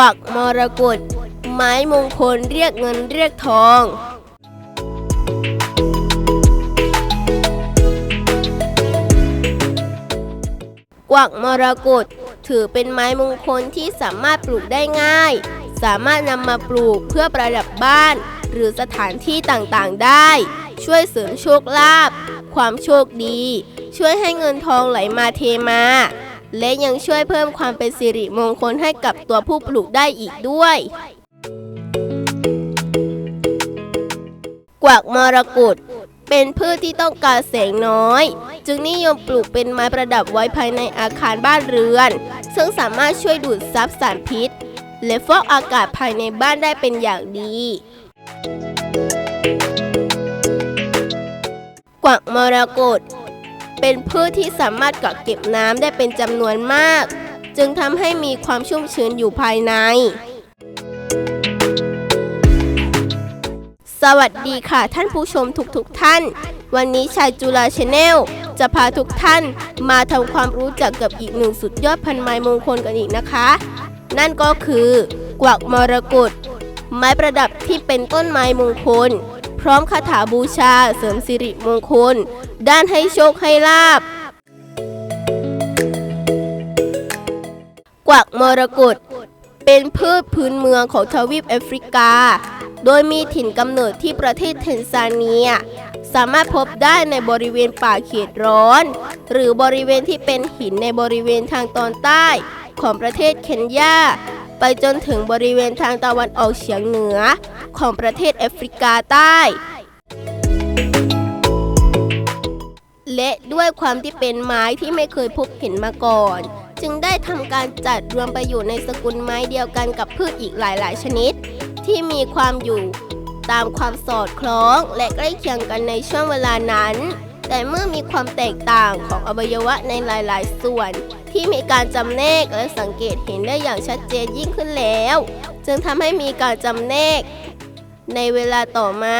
กวักมรกตไม้มงคลเรียกเงินเรียกทองกวักมรกตถือเป็นไม้มงคลที่สามารถปลูกได้ง่าย สามารถนำมาปลูกเพื่อประดับบ้าน หรือสถานที่ต่างๆได้ ช่วยเสริมโชคลาภความโชคดี ช่วยให้เงินทองไหลมาเทมา และยังช่วยเพิ่มความเป็นสิริมงคลให้กับตัวผู้ปลูกได้อีกด้วย กวักมรกตเป็นพืชที่ต้องการแสงน้อย จึงนิยมปลูกเป็นไม้ประดับไว้ภายในอาคารบ้านเรือน ซึ่งสามารถช่วยดูดซับสารพิษ และฟอกอากาศภายในบ้านได้เป็นอย่างดี กวักมรกต เป็นพืชที่สามารถกักเก็บน้ำได้เป็นจำนวนมาก จึงทำให้มีความชุ่มชื้นอยู่ภายใน สวัสดีค่ะท่านผู้ชมทุกๆทท่าน วันนี้ชายจุฬาชาแนลจะพาทุกท่านมาทำความรู้จักกับอีกหนึ่งสุดยอดพันไม้มงคลกันอีกนะคะ นั่นก็คือกวักมรกตไม้ประดับที่เป็นต้นไม้มงคล พร้อมคาถาบูชาเสริมสิริมงคล ด้านให้โชคให้ลาบ กวักมรกตเป็นพืชพื้นเมืองของทวีปแอฟริกา โดยมีถิ่นกำเนิดที่ประเทศเทนซาเนีย สามารถพบได้ในบริเวณป่าเขตร้อน หรือบริเวณที่เป็นหินในบริเวณทางตอนใต้ของประเทศเคนยา ไปจนถึงบริเวณทางตะวันออกเฉียงเหนือ ของประเทศแอฟริกาใต้ และด้วยความที่เป็นไม้ที่ไม่เคยพบเห็นมาก่อน จึงได้ทำการจัดรวมไปอยู่ในสกุลไม้เดียวกันกับพืชอีกหลาย ๆ ชนิด ที่มีความอยู่ตามความสอดคล้องและใกล้เคียงกันในช่วงเวลานั้น แต่เมื่อมีความแตกต่างของอวัยวะในหลาย ๆ ส่วน ที่มีการจำแนกและสังเกตเห็นได้อย่างชัดเจนยิ่งขึ้นแล้ว จึงทำให้มีการจำแนก ในเวลาต่อมา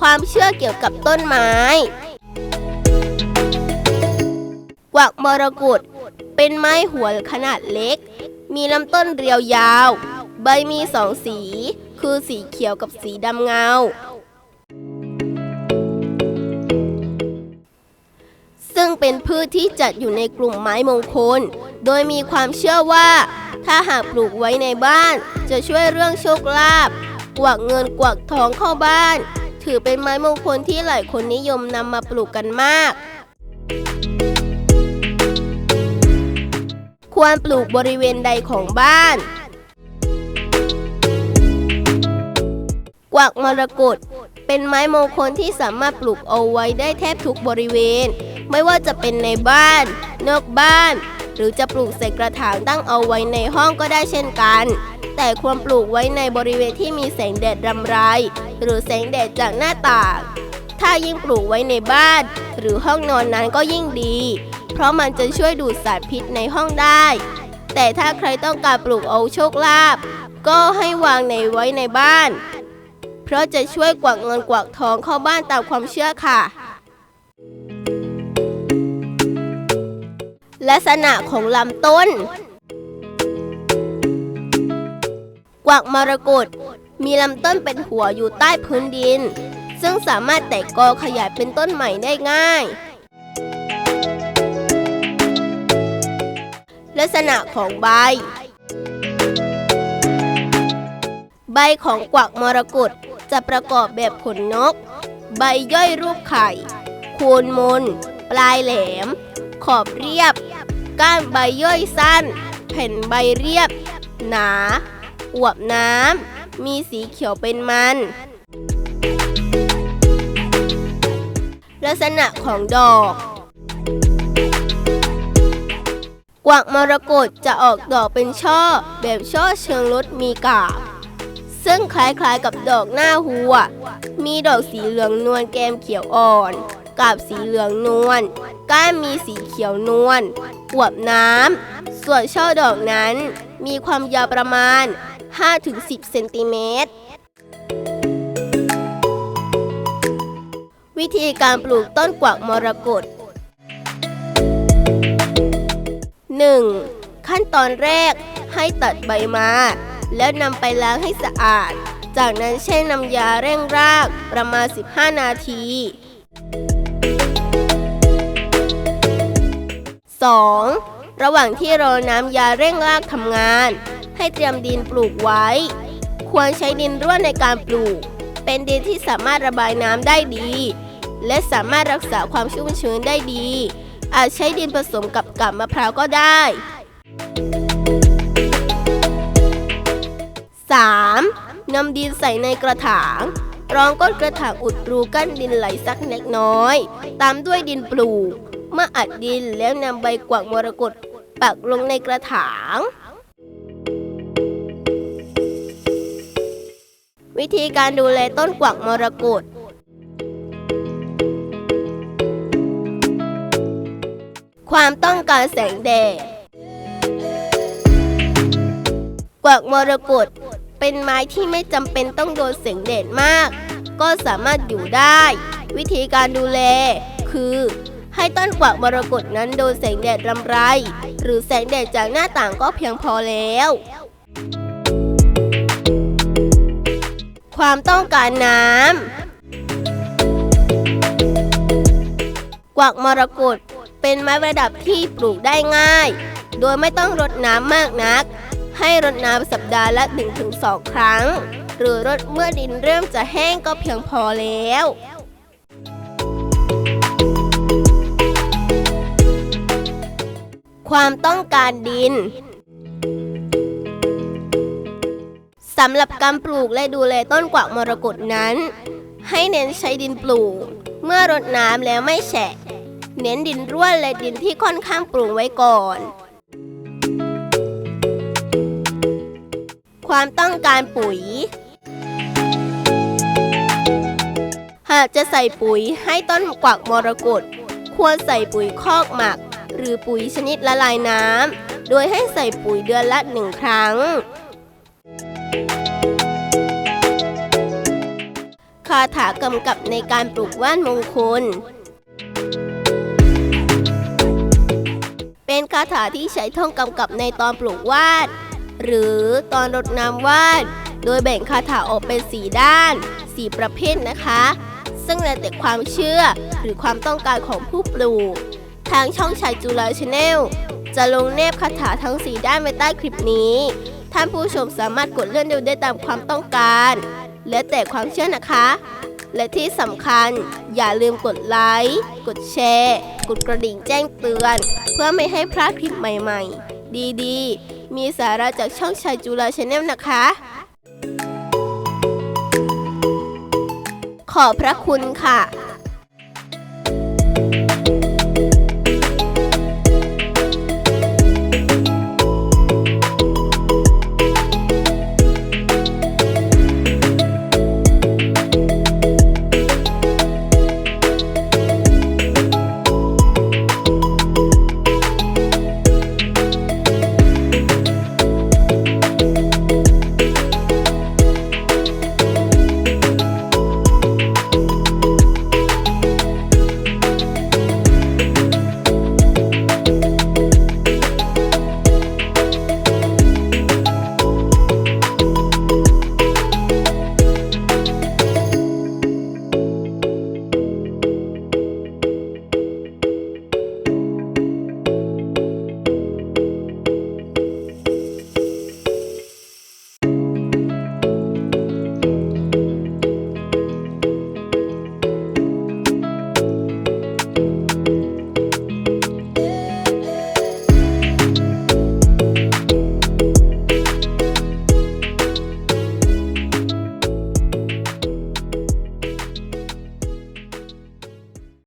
ความเชื่อเกี่ยวกับต้นไม้กวักมรกตเป็นไม้หัวขนาดเล็ก มีลำต้นเรียวยาว ใบมีสองสี คือสีเขียวกับสีดำเงา ซึ่งเป็นพืชที่จัดอยู่ในกลุ่มไม้มงคล โดยมีความเชื่อว่า ถ้าหากปลูกไว้ในบ้าน จะช่วยเรื่องโชคลาภกวักเงินกวักทองเข้าบ้าน ถือเป็นไม้มงคลที่หลายคนนิยมนำมาปลูกกันมาก ควรปลูกบริเวณใดของบ้าน กวักมรกตเป็นไม้มงคลที่สามารถปลูกเอาไว้ได้แทบทุกบริเวณ ไม่ว่าจะเป็นในบ้าน นอกบ้าน หรือจะปลูกใส่กระถางตั้งเอาไว้ในห้องก็ได้เช่นกัน แต่ควรปลูกไว้ในบริเวณที่มีแสงแดดรำไร หรือแสงแดดจากหน้าต่าง ถ้ายิ่งปลูกไว้ในบ้าน หรือห้องนอนนั้นก็ยิ่งดี เพราะมันจะช่วยดูดสารพิษในห้องได้ แต่ถ้าใครต้องการปลูกเอาโชคลาภก็ให้วางในไว้ในบ้าน เพราะจะช่วยกวักเงินกวักทองเข้าบ้านตามความเชื่อค่ะ ลักษณะของลำต้น กวักมรกตมีลำต้นเป็นหัวอยู่ใต้พื้นดิน ซึ่งสามารถแตกกอขยายเป็นต้นใหม่ได้ง่าย ลักษณะของใบ ใบของกวักมรกตจะประกอบแบบขนนก ใบย่อยรูปไข่โคนมน ปลายแหลม ขอบเรียบ ก้านใบย่อยสั้น แผ่นใบเรียบ หนา อวบน้ำ มีสีเขียวเป็นมัน ลักษณะของดอก กวักมรกตจะออกดอกเป็นช่อ แบบช่อเชิงรถมีกาบซึ่งคล้ายๆกับดอกหน้าหัว มีดอกสีเหลืองนวลแก้มเขียวอ่อนกาบสีเหลืองนวล ก้านมีสีเขียวนวลอวบน้ำ ส่วนช่อดอกนั้นมีความยาวประมาณ 5-10 เซนติเมตร วิธีการปลูกต้นกวักมรกต 1. ขั้นตอนแรกให้ตัดใบมา แล้วนำไปล้างให้สะอาด จากนั้นแช่น้ำยาเร่งรากประมาณ 15 นาที 2. ระหว่างที่รอน้ำยาเร่งรากทำงาน ให้เตรียมดินปลูกไว้ ควรใช้ดินร่วนในการปลูก เป็นดินที่สามารถระบายน้ำได้ดี และสามารถรักษาความชุ่มชื้นได้ดี อาจใช้ดินผสมกับกาบมะพร้าวก็ได้ 3. นำดินใส่ในกระถางรองก้นกระถางอุดรูกั้นดินไหลสักเล็กน้อย ตามด้วยดินปลูก เมื่ออัดดินแล้วนำใบกวากมรกตปักลงในกระถาง วิธีการดูแลต้นกวักมรกตความต้องการแสงแดด กวักมรกตเป็นไม้ที่ไม่จำเป็นต้องโดนแสงแดดมาก ก็สามารถอยู่ได้ วิธีการดูแลคือ ให้ต้นกวักมรกตนั้นโดนแสงแดดรำไร หรือแสงแดดจากหน้าต่างก็เพียงพอแล้ว ความต้องการน้ำกวักมรกตเป็นไม้ประดับที่ปลูกได้ง่าย โดยไม่ต้องรดน้ำมากนัก ให้รดน้ำสัปดาห์ละ 1-2 ครั้ง หรือรดเมื่อดินเริ่มจะแห้งก็เพียงพอแล้ว ความต้องการดินสำหรับการปลูกและดูแลต้นกวักมรกตนั้น ให้เน้นใช้ดินปลูก เมื่อรดน้ำแล้วไม่แฉะ เน้นดินร่วนและดินที่ค่อนข้างปรุงไว้ก่อน ความต้องการปุ๋ย หากจะใส่ปุ๋ยให้ต้นกวักมรกตควรใส่ปุ๋ยคอกหมัก หรือปุ๋ยชนิดละลายน้ำ โดยให้ใส่ปุ๋ยเดือนละหนึ่งครั้ง คาถากำกับในการปลูกว่านมงคล เป็นคาถาที่ใช้ท่องกำกับในตอนปลูกว่านหรือตอนรดน้ำว่านโดยแบ่งคาถาออกเป็นสีด้านสีประเภทนะคะ ซึ่งแล้วแต่ความเชื่อหรือความต้องการของผู้ปลูก ทางช่องชายจุฬาชาแนลจะลงแนบคาถาทั้งสีด้านไว้ใต้คลิปนี้ ท่านผู้ชมสามารถกดเลื่อนดูได้ตามความต้องการ และแต่ความเชื่อนะคะ และที่สำคัญอย่าลืมกดไลค์ กดแชร์ กดกระดิ่งแจ้งเตือน เพื่อไม่ให้พลาดคลิปใหม่ๆ ดีๆ มีสาระจากช่องชายจุฬาชาแนลนะคะ ขอบพระคุณค่ะ